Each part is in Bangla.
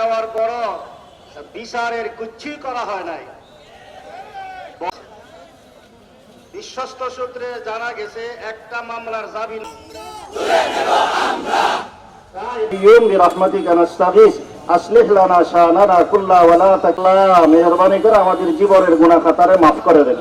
যাওয়ার পর বিচারের কুচ্ছি করা হয় নাই। বিশ্বস্ত সূত্রে জানা গেছে, একটা মামলার জাবি মেহরবানি করে আমাদের জীবনের গুণা খাতারে মাফ করে দেন।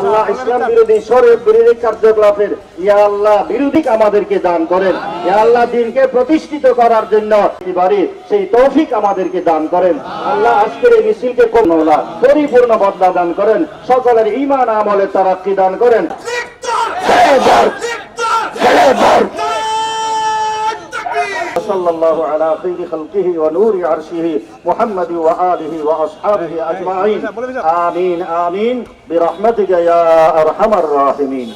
আল্লাহ ইসলাম বিরোধী শরীর বিরোধী কার্যকলাপের ইয়া আল্লাহ বিরোধী আমাদেরকে দান করেন। ইয়া আল্লাহ দিনকে প্রতিষ্ঠিত করার জন্য এবারে সেই তৌফিক আমাদেরকে দান করেন। আল্লাহ আজকের এই মিছিলকে কমলা পরিপূর্ণ বদলা দান করেন। সকলের ইমান আমলে তারাক্কি দান করেন। وصلى الله على خير خلقه ونور عرشه محمد وآله وأصحابه أجمعين آمين آمين برحمتك يا أرحم الراحمين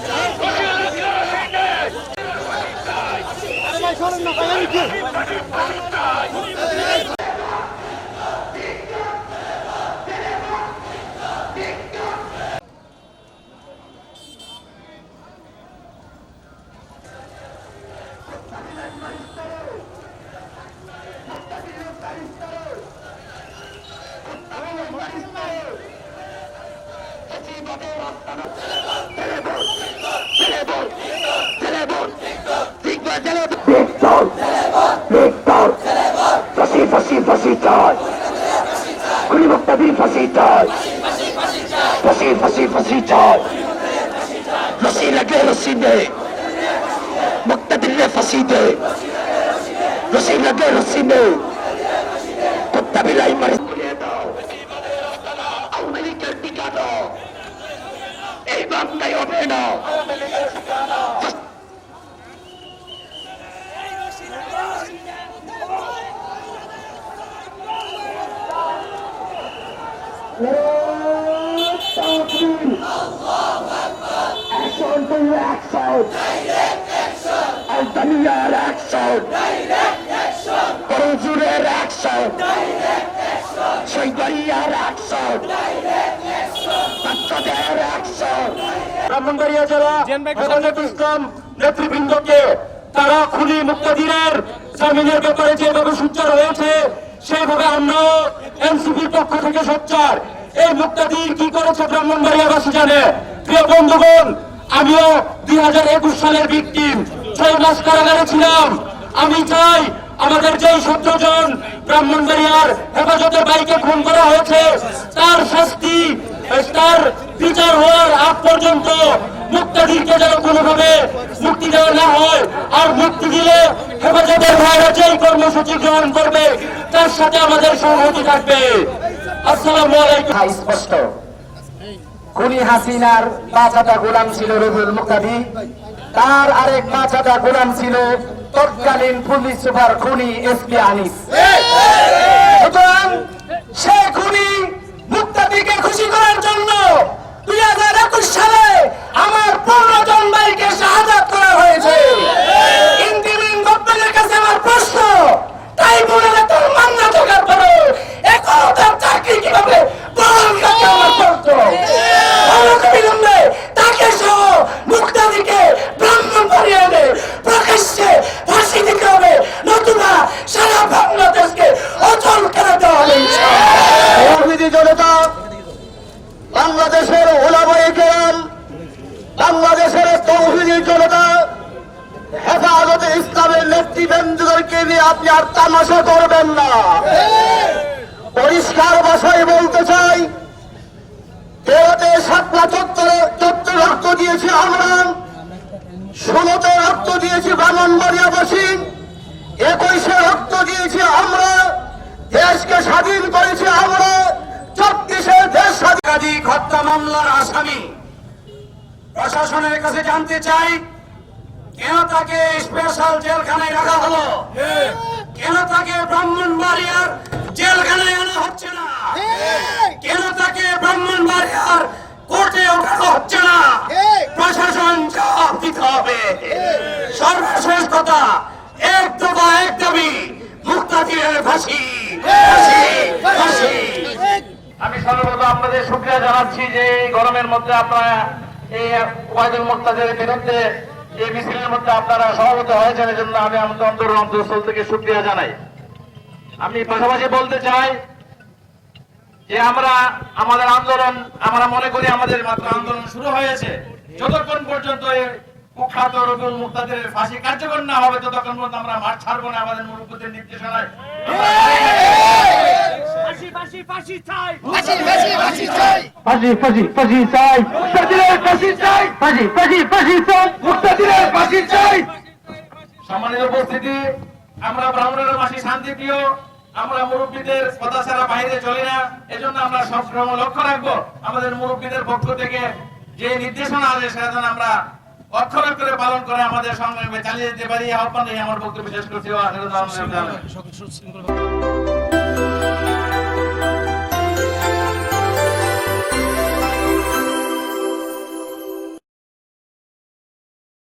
ফাঁসি ফাঁসি চাই মুক্তাদিরের ফাঁসি চাই খুনি মুক্তাদিরের ফাঁসি ফাঁসি ফাঁসি চাই খুনি মুক্তাদির ফাঁসি চাই খুনি মুক্তাদিরের ফাঁসি Victor! Victor! ফাঁসি ফাঁসি ফাঁসি চাই খুনি মুক্তাদির ফাঁসি চাই ফাঁসি ফাঁসি ফাঁসি চাই ফাঁসি লাগে রসি দে মুক্তাদির ফাঁসি দে রসি লাগে রসি দে কুত্তা বিলাই মারি খুলিয়ে দাও Awami Action action! Action! Action! Action! বাচ্চাদের action! ব্রাহ্মণবাড়িয়া জেলা হেফাজত ইসলাম নেতৃবৃন্দকে তারা খুনি মুক্তাদিরের জামিনের ব্যাপারে যেভাবে সোচ্চার হয়েছে সেইভাবে আমরাও এনসিপির পক্ষ থেকে সোচ্চার এই মুক্তাদির কি করেছে ব্রাহ্মণবাড়িয়াবাসী জানে প্রিয় বন্ধুগণ আমিও দুই হাজার একুশ সালের ভিকটিম, ছয় মাস কারাগারে ছিলাম। আমি চাই আমাদের যেই সতেরো জন ব্রাহ্মণবাড়িয়ার হেফাজতে বাইকে খুন করা হয়েছে, তার শাস্তি তার বিচার হওয়ার আগ পর্যন্ত মুক্তাদিরকে যেন কোনোভাবে মুক্তি দেওয়া না হয়, আর মুক্তি দিলে হেফাজতের ভাইরা যেই কর্মসূচি গ্রহণ করবে, তার সাথে আমাদের সংহতি থাকবে। আসসালামু আলাইকুম। স্পষ্ট। খুনি হাসিনার বাচাটা গোলাম ছিল রবুল মুক্তাদি। তার আরেক বাচাটা গোলাম ছিল তৎকালীন পুলিশ সুপার খুনি এসপি আনিস। সুতরাং সে খুনি মুক্তাদিকে খুশি করার জন্য দুই হাজার একুশ সালে আমার পনেরো জন ভাইকে শাহাদাত করা হয়েছে ইন্দিমিন গভর্নমেন্টের কাছে আমার প্রশ্ন তাই বলে তার মান্না থাকার পরে এখন তার চাকরি কীভাবে বহাল থাকে আমার প্রশ্ন অনতিবিলম্বে তাকে সহ মুক্তাদিকে ব্রাহ্মণ বাড়িয়ে এনে প্রকাশ্যে ফাঁসি দিতে হবে নতুবা সারা বাংলাদেশকে অচল করে দেওয়া হবে তৌহিদি জনতা বাংলাদেশের ওলামাই কেরাম বাংলাদেশের তৌহিদি জনতা হেফাজতে ইসলামের নেতৃবৃন্দদেরকে নিয়ে আপনি আর তামাশা করবেন না। পরিষ্কার ভাষায় বলতে চাই, তেরোতে সাতলা চত্বরে চত্বর রক্ত দিয়েছি আমরা, ষোলোতে রক্ত দিয়েছি ব্রাহ্মণবাড়িয়াবাসী একুশে রক্ত দিয়েছি আমরা, দেশকে স্বাধীন করেছি আমরা, চব্বিশে দেশ স্বাধীন। হত্যা মামলার আসামি। প্রশাসনের কাছে জানতে চাই কেন তাকে স্পেশাল জেলখানায় রাখা হলো? কেন তাকে ব্রাহ্মণবাড়িয়ার জেলখানায় আনা হচ্ছে না? কেন তাকে ব্রাহ্মণবাড়িয়ার কোর্টে ওঠানো হচ্ছে না? প্রশাসন জবাব দিতে হবে। সর্বশেষ কথা, এক দফা, এক দাবি, মুক্তাদিরের ফাঁসি। আমি সর্বপ্রথম আপনাদের শুক্রিয়া জানাচ্ছি যে এই গরমের মধ্যে আপনারা এই ওয়াইদুল মোক্তাদের বিরুদ্ধে এই মিছিলের মধ্যে আপনারা সভাপতি হয়েছেন এই জন্য আমি আমাদের অন্তর অন্তঃস্থল থেকে শুক্রিয়া জানাই। আমি পাশাপাশি বলতে চাই যে আমরা আমাদের আন্দোলন আমরা মনে করি আমাদের মাত্র আন্দোলন শুরু হয়েছে। যতক্ষণ পর্যন্ত কুখ্যাত রবিউল মুক্তাদের ফাঁসি কার্যকর না হবে ততক্ষণ পর্যন্ত আমরা মাঠ ছাড়বো না আমাদের মুরব্বীদের নির্দেশনায় ফাঁসি ফাঁসি ফাঁসি চাই। মুক্তাদিরের ফাঁসি চাই। ফাঁসি ফাঁসি ফাঁসি চাই। মুক্তাদিরের ফাঁসি চাই! সম্মানিত উপস্থিতি আমরা ব্রাহ্মণের মাসি শান্তি প্রিয় আমরা মুরব্বীদের কথা ছাড়া বাইরে চলি না এজন্য আমরা সবসময় লক্ষ্য রাখব আমাদের মুরব্বীদের পক্ষ থেকে যে নির্দেশনা আছে সেটা যেন আমরা অক্ষর অক্ষরে পালন করে আমাদের সংগ্রামে চালিয়ে যেতে পারি এই আহ্বান আমার বক্তব্য শেষ করছি।